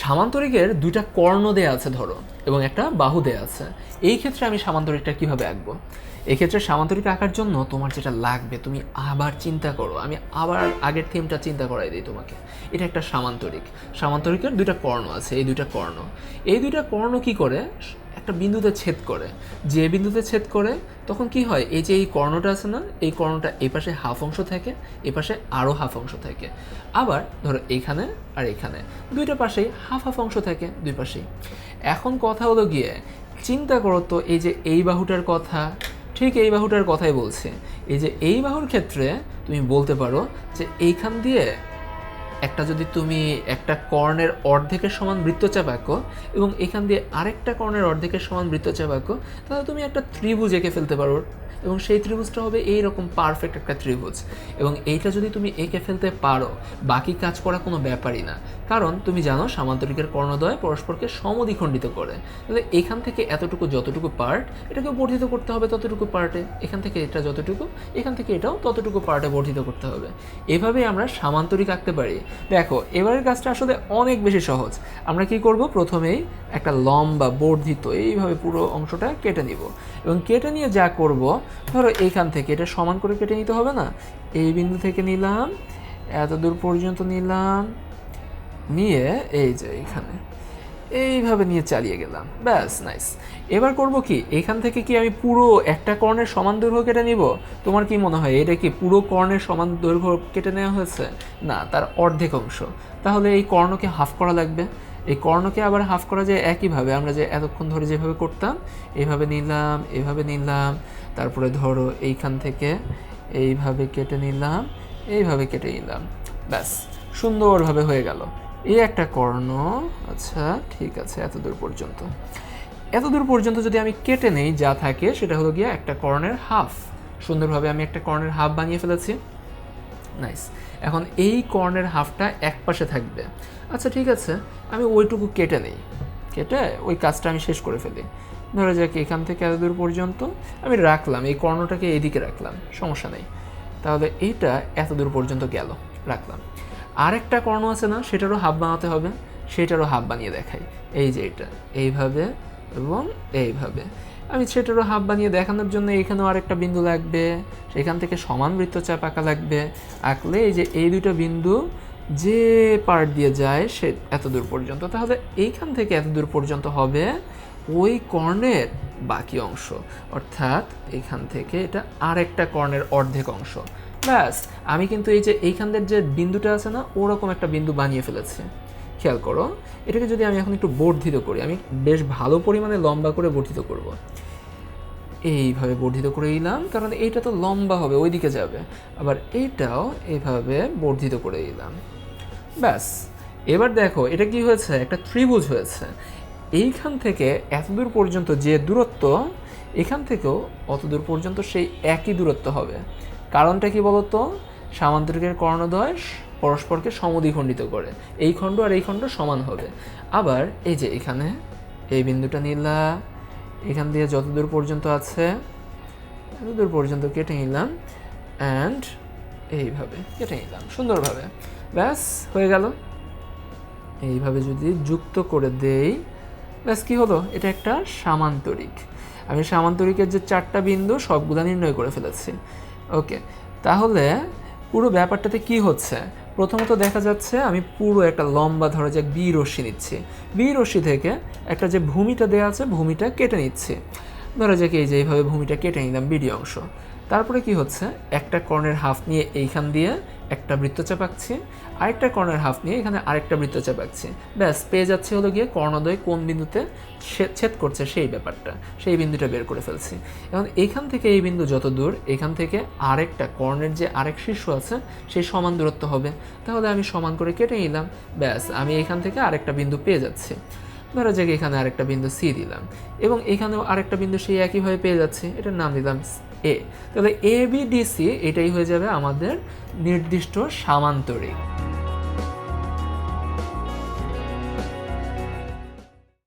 সামান্তরিকের দুইটা কর্ণ দেয়া আছে, ধরো, এবং একটা বাহু দেয়া আছে। এই ক্ষেত্রে আমি সামান্তরিকটা কীভাবে আঁকবো? এক্ষেত্রে সামান্তরিক আঁকার জন্য তোমার যেটা লাগবে, তুমি আবার চিন্তা করো। আমি আবার আগের থিমটা চিন্তা করাই দিই তোমাকে। এটা একটা সামান্তরিক। সামান্তরিকের দুইটা কর্ণ আছে, এই দুইটা কর্ণ। এই দুইটা কর্ণ কি করে? একটা বিন্দুতে ছেদ করে। যে বিন্দুতে ছেদ করে, তখন কি হয়? এই যে এই কর্ণটা আছে না, এই কর্ণটা এই পাশে হাফ অংশ থাকে এই পাশে আরও হাফ অংশ থাকে। আবার ধরো এইখানে আর এখানে। দুইটা পাশেই হাফ হাফ অংশ থাকে, দুই পাশেই। এখন কথা হলো গিয়ে, চিন্তা করো তো এই যে এই বাহুটার কথা, ঠিক এই বাহুটার কথাই বলছে। এই যে এই বাহুর ক্ষেত্রে তুমি বলতে পারো যে এইখান দিয়ে একটা যদি তুমি একটা কর্ণের অর্ধেকের সমান বৃত্তচাপ আঁকো এবং এখান দিয়ে আরেকটা কর্ণের অর্ধেকের সমান বৃত্তচাপ আঁকো তাহলে তুমি একটা ত্রিভুজ এঁকে ফেলতে পারো। এবং সেই ত্রিভুজটা হবে এইরকম পারফেক্ট একটা ত্রিভুজ। এবং এইটা যদি তুমি এঁকে ফেলতে পারো, বাকি কাজ করা কোনো ব্যাপারই না। কারণ তুমি জানো সামান্তরিকের কর্ণদ্বয় পরস্পরকে সমদ্বিখণ্ডিত করে। তাহলে এখান থেকে এতটুকু যতটুকু পার্ট এটাকে বর্ধিত করতে হবে ততটুকু পার্টে এখান থেকে এটা যতটুকু, এখান থেকে এটাও ততটুকু পার্টে বর্ধিত করতে হবে। এভাবেই আমরা সামান্তরিক আঁকতে পারি। দেখো, এবারের কাজটা আসলে অনেক বেশি সহজ। আমরা কি করব? প্রথমেই একটা লম্বা বর্ধিত, এইভাবে পুরো অংশটা কেটে নিব। এবং কেটে নিয়ে যা করব, ধরো এইখান থেকে এটা সমান করে কেটে নিতে হবে না? এই বিন্দু থেকে নিলাম এত দূর পর্যন্ত নিলাম নিয়ে, এই যে এখানে, এইভাবে নিয়ে চালিয়ে গেলাম। ব্যাস নাইস এবার করব কি? এখান থেকে কি আমি পুরো একটা কর্ণের সমান দৈর্ঘ্য কেটে নিব? তোমার কি মনে হয় এটা কি পুরো কর্ণের সমান দৈর্ঘ্য কেটে নেওয়া হয়েছে? না, তার অর্ধেক অংশ। তাহলে এই কর্ণকে হাফ করা লাগবে। এই কর্ণকে আবার হাফ করা যায় একইভাবে। আমরা যে এতক্ষণ ধরে যেভাবে করতাম এইভাবে নিলাম, এভাবে নিলাম, তারপরে ধরো এইখান থেকে এইভাবে কেটে নিলাম, এইভাবে কেটে নিলাম। ব্যাস, সুন্দরভাবে হয়ে গেল। এই একটা কর্ণ আচ্ছা ঠিক আছে, এত দূর পর্যন্ত। এত দূর পর্যন্ত যদি আমি কেটে নেই, যা থাকে, সেটা হলো গিয়ে একটা কর্ণের হাফ। সুন্দরভাবে আমি একটা কর্ণের হাফ বানিয়ে ফেলেছি। নাইস এখন এই কর্ণের হাফটা এক পাশে থাকবে। আচ্ছা ঠিক আছে, আমি ওইটুকু কেটে নেই। কেটে ওই কাজটা আমি শেষ করে ফেলি। ধরে যাক এখান থেকে এত দূর পর্যন্ত। আমি রাখলাম, এই কর্ণটাকে এইদিকে রাখলাম, সমস্যা নেই। তাহলে এইটা এত দূর পর্যন্ত গেল। রাখলাম। আরেকটা কর্ণ আছে না, সেটারও হাফ বানাতে হবে, সেটারও হাফ বানিয়ে দেখাই। এই যে এটা, এইভাবে এবং এইভাবে। আমি সেটারও হাফ বানিয়ে দেখানোর জন্য এখানেও আরেকটা বিন্দু লাগবে, সেখান থেকে সমান বৃত্তচাপ আঁকা লাগবে। আঁকলে এই যে এই দুটো বিন্দু যে পার্ট দিয়ে যায় সে এত দূর পর্যন্ত, তাহলে এইখান থেকে এত দূর পর্যন্ত হবে ওই কর্ণের বাকি অংশ। অর্থাৎ এখান থেকে এটা আরেকটা কর্ণের অর্ধেক অংশ। ব্যাস, আমি কিন্তু এই যে এইখানদের যে বিন্দুটা আছে না, ওরকম একটা বিন্দু বানিয়ে ফেলেছি। খেয়াল করো, এটাকে যদি আমি এখন একটু বর্ধিত করি, আমি বেশ ভালো পরিমাণে লম্বা করে বর্ধিত করব। এইভাবে বর্ধিত করে দিলাম কারণ এইটা তো লম্বা হবে, ওইদিকে যাবে। আবার এইটাও এইভাবে বর্ধিত করে দিলাম ব্যাস, এবার দেখো, এটা কি হয়েছে? একটা ত্রিভুজ হয়েছে। এইখান থেকে এত দূর পর্যন্ত যে দূরত্ব, এখান থেকেও অত দূর পর্যন্ত সেই একই দূরত্ব হবে। কারণটা কি বলতো? সামান্তরিকের কর্ণদ্বয় পরস্পরকে সমদ্বিখণ্ডিত করে। এই খণ্ড আর এই খণ্ড সমান হবে। আবার এই যে এখানে, এই বিন্দুটা নিলা, এখান দিয়ে যত দূর পর্যন্ত আছে এত দূর পর্যন্ত কেটে নিলাম অ্যান্ড এইভাবে কেটে নিলাম, সুন্দরভাবে। ব্যাস, হয়ে গেল। এইভাবে যদি যুক্ত করে দেই, ব্যাস কি হলো? এটা একটা সামান্তরিক। আমি সামান্তরিকের যে চারটা বিন্দু সবগুলো নির্ণয় করে ফেলেছি। ওকে তাহলে পুরো ব্যাপারটাতে কি হচ্ছে? প্রথমত দেখা যাচ্ছে আমি পুরো একটা লম্বা ধরে যে বি রশ্মি নিচ্ছি। বি রশ্মি থেকে একটা যে ভূমিটা দেওয়া আছে, ভূমিটা কেটে নিচ্ছি। ধরো যে কি এই যে এইভাবে ভূমিটা কেটে নিলাম বিডি অংশ। তারপরে কি হচ্ছে? একটা কর্ণের হাফ নিয়ে এইখান দিয়ে একটা বৃত্তচাপ আঁকছি, আরেকটা কর্ণের হাফ নিয়ে এখানে আরেকটা বৃত্তচাপ আঁকছি। ব্যাস, পেয়ে যাচ্ছে হলো গিয়ে কর্ণদ্বয় কোন বিন্দুতে ছেদ করছে সেই ব্যাপারটা, সেই বিন্দুটা বের করে ফেলছি। এখন এইখান থেকে এই বিন্দু যত দূর, এখান থেকে আরেকটা কর্ণের যে আরেক শীর্ষ আছে সেই সমান দূরত্ব হবে। তাহলে আমি সমান করে কেটে নিলাম, ব্যাস, আমি এখান থেকে আরেকটা বিন্দু পেয়ে যাচ্ছি। ধরা যাক এখানে আরেকটা বিন্দু সি দিলাম, এবং এখানেও আরেকটা বিন্দু সেই একইভাবে পেয়ে যাচ্ছে, এটার নাম দিলাম এ তাহলে এ বি ডি এটাই হয়ে যাবে আমাদের নির্দিষ্ট সামান্তরিক।